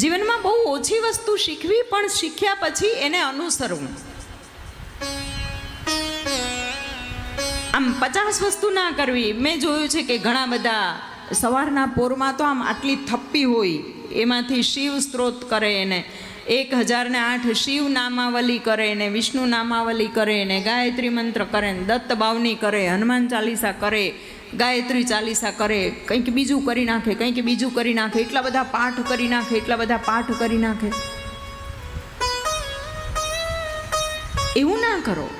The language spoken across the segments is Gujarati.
જીવનમાં બહુ ઓછી વસ્તુ શીખવી, પણ શીખ્યા પછી એને અનુસરવું. આમ પચાસ વસ્તુ ના કરવી. મેં જોયું છે કે ઘણા બધા સવારના પોરમાં તો આમ આટલી થપ્પી હોય, એમાંથી શિવ સ્ત્રોત કરે એને. એક હજારને આઠ શિવ નામાવલી કરે ને વિષ્ણુ નામાવલી કરે ને ગાયત્રી મંત્ર કરે ને દત્ત બાવની કરે, હનુમાન ચાલીસા કરે ગાયત્રી ચાલીસા કરે, કંઈક બીજું કરી નાખે, કંઈક બીજું કરી નાખે, એટલા બધા પાઠ કરી નાખે, એટલા બધા પાઠ કરી નાખે. એવું ના કરો.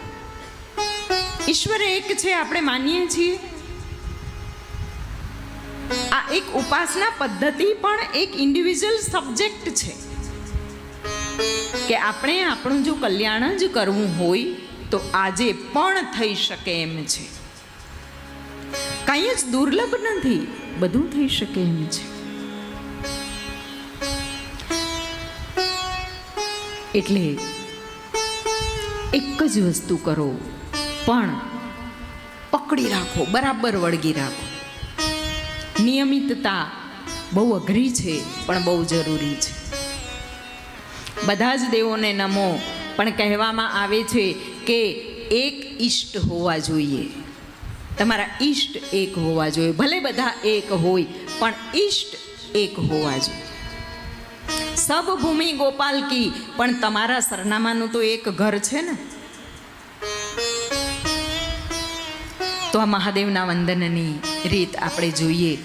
ઈશ્વર એક છે આપણે માનીએ છીએ. આ એક ઉપાસના પદ્ધતિ પણ એક ઇન્ડિવિજ્યુઅલ સબ્જેક્ટ છે. કે આપણે આપણું જો કલ્યાણ જ કરવું હોય, તો આજે પણ થઈ શકે એમ છે. કાંઈ જ દુર્લભ નથી. બધું થઈ શકે એમ છે. એટલે એક જ વસ્તુ કરો, પણ પકડી રાખો, બરાબર વળગી રાખો. નિયમિતતા બહુ અઘરી છે, પણ બહુ જરૂરી છે. બધા જ દેવોને નમો, પણ કહેવામાં આવે છે કે એક ઈષ્ટ હોવા જોઈએ. તમારા ઈષ્ટ એક હોવા જોઈએ. ભલે બધા એક હોય, પણ ઈષ્ટ એક હોવા જોઈએ. સબ ભૂમિ ગોપાલ પણ તમારા સરનામાનું તો એક ઘર છે ને? તો આ મહાદેવના વંદનની રીત આપણે જોઈએ.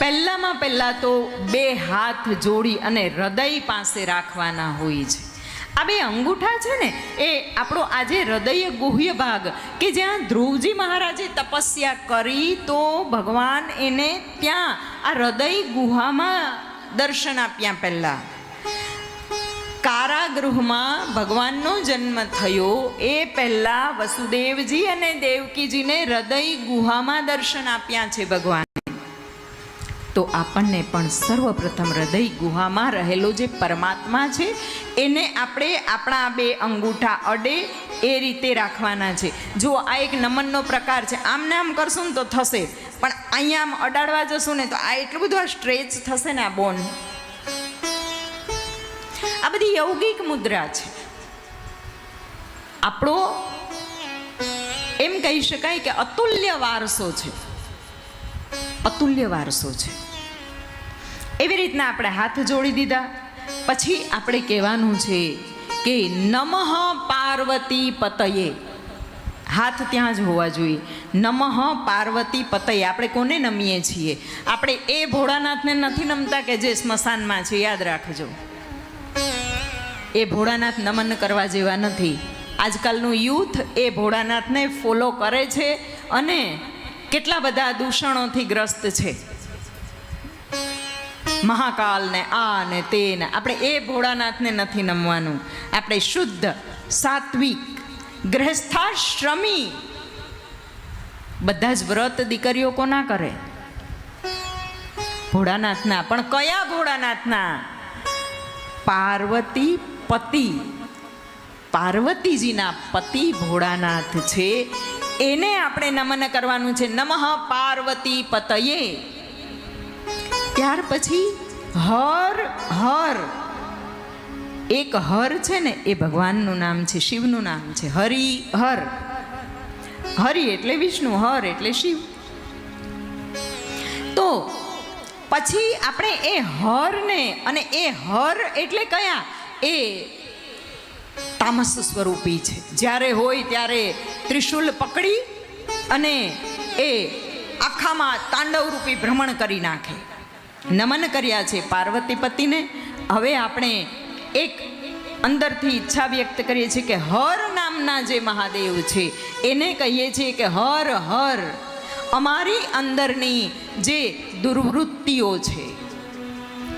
પહેલામાં પહેલાં તો બે હાથ જોડી અને હૃદય પાસે રાખવાના હોય છે. આ બે અંગૂઠા છે ને, એ આપણો આજે હૃદય ગુહ્ય ભાગ, કે જ્યાં ધ્રુવજી મહારાજે તપસ્યા કરી તો ભગવાન એને ત્યાં આ હૃદય ગુહામાં દર્શન આપ્યા પહેલાં. કારાગૃહમાં ભગવાનનો જન્મ થયો, એ પહેલાં વસુદેવજી અને દેવકીજીને હૃદય ગુહામાં દર્શન આપ્યા છે ભગવાન. તો આપણને પણ સર્વપ્રથમ હૃદય ગુહામાં રહેલો જે પરમાત્મા છે, એને આપણે આપણા બે અંગૂઠા અડે એ રીતે રાખવાના છે. જો આ એક નમનનો પ્રકાર છે, આમને આમ કરશું ને તો થશે. પણ અહીંયા આમ અડાડવા જશું ને તો આ એટલું બધું આ સ્ટ્રેચ થશે ને આ બોન. આ બધી યૌગિક મુદ્રા છે. આપણો એમ કહી શકાય કે અતુલ્ય વારસો છે. અતુલ્ય વારસો છે. એવી રીતના આપણે હાથ જોડી દીધા. પછી આપણે કહેવાનું છે કે નમઃ પાર્વતી પતયે. હાથ ત્યાં જ હોવા જોઈએ. નમઃ પાર્વતી પતયે. આપણે કોને નમીએ છીએ? આપણે એ ભોળાનાથને નથી નમતા કે જે સ્મશાનમાં છે, યાદ રાખજો. એ ભોળાનાથ નમન કરવા જેવા નથી. આજકાલનું યુથ એ ભોળાનાથને ફોલો કરે છે અને કેટલા બધા દૂષણોથી ગ્રસ્ત છે? મહાકાલ ને આ ને તે ને. આપણે એ ભોળાનાથને નથી નમવાનું. આપણે શુદ્ધ, સાત્વિક, ગ્રહસ્થાશ્રમી. બધા જ વ્રત દીકરીઓ કોના કરે? ભોળાનાથના. પણ કયા ભોળાનાથના? પાર્વતી પતિ. પાર્વતીજીના પતિ ભોળાનાથ છે. એને આપણે નમન કરવાનું છે. નમઃ પાર્વતી પતયે. ત્યાર પછી હર હર. એક હર છે ને, એ ભગવાનનું નામ છે, શિવનું નામ છે. હરિ, હર. હરિ એટલે વિષ્ણુ, હર એટલે શિવ. તો પછી આપણે એ હરને અને એ હર એટલે કયા? એ તામસ સ્વરૂપી છે. જ્યારે હોય ત્યારે ત્રિશુલ પકડી અને એ આખામાં તાંડવરૂપી ભ્રમણ કરી નાખે. નમન કર્યા છે પાર્વતી પતિને. હવે આપણે એક અંદરથી ઈચ્છા વ્યક્ત કરીએ છીએ કે હર નામના જે મહાદેવ છે, એને કહીએ છીએ કે હર હર. અમારી અંદરની જે દુર્વૃત્તિઓ છે,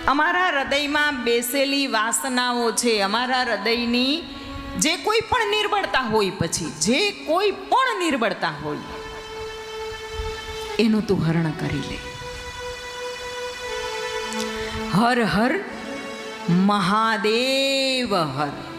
અમારા હૃદયમાં બેસેલી વાસનાઓ છે, અમારા હૃદયની જે કોઈ પણ નિર્બળતા હોય પછી, જે કોઈ પણ નિર્બળતા હોય, એનું તું હરણ કરી લે. હર હર મહાદેવ હર.